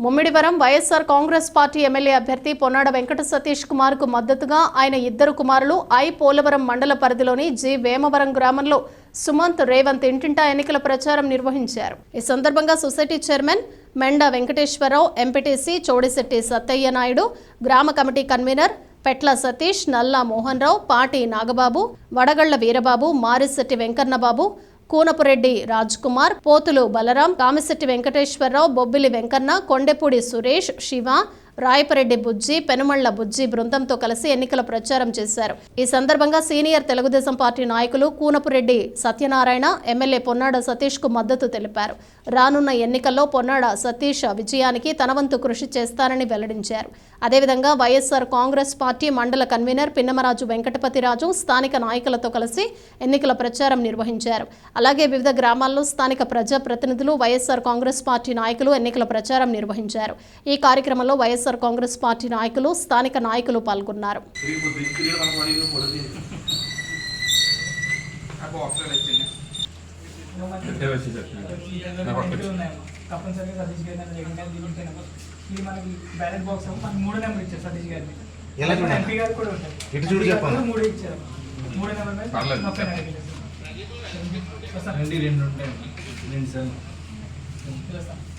Mummidivaram YSR Congress party MLA అభ్యర్థి పొన్నాడ వెంకట సతీష్ కుమార్కు మద్దతుగా ఆయన ఇద్దరు కుమారులు ఐ పోలవరం మండల పరిధిలోని జి వేమవరం గ్రామంలో సుమంత్ రేవంత్ ఇంటింటా ఎన్నికల ప్రచారం నిర్వహించారు. ఈ సందర్భంగా society chairman Menda Venkateswararao MPTC Chodisetti Sattaiah Naidu గ్రామ కమిటీ కన్వీనర్ పెట్ల సతీష్ నల్లా మోహన్ రావు పాటి నాగబాబు వడగళ్ళ వీరబాబు మారిశెట్టి వెంకన్నబాబు కూనపురెడ్డి రాజ్ కుమార్ పోతులు బలరాం కామిశెట్టి వెంకటేశ్వరరావు బొబ్బిలి వెంకన్న కొండెపూడి సురేష్ శివ రాయపరెడ్డి బుజ్జి పెనుమళ్ళ బుజ్జి బృందంతో కలిసి ఎన్నికల ప్రచారం చేశారు. ఈ సందర్భంగా సీనియర్ తెలుగుదేశం పార్టీ నాయకులు కూనపురెడ్డి సత్యనారాయణ ఎమ్మెల్యే పొన్నాడ సతీష్కు మద్దతు తెలిపారు. రానున్న ఎన్నికల్లో పొన్నాడ సతీష్ విజయానికి తనవంతు కృషి చేస్తారని వెల్లడించారు. అదేవిధంగా వైఎస్ఆర్ కాంగ్రెస్ పార్టీ మండల కన్వీనర్ పిన్నమరాజు వెంకటపతిరాజు స్థానిక నాయకులతో కలిసి ఎన్నికల ప్రచారం నిర్వహించారు. అలాగే వివిధ గ్రామాల్లో స్థానిక ప్రజా ప్రతినిధులు వైఎస్ఆర్ కాంగ్రెస్ పార్టీ నాయకులు ఎన్నికల ప్రచారం నిర్వహించారు. ఈ కార్యక్రమంలో వైఎస్ వైఎస్ఆర్ కాంగ్రెస్ పార్టీ నాయకులు స్థానిక నాయకులు పాల్గొన్నారు. రెండు రెండు ఉంటాయి రెండు వస్తాను.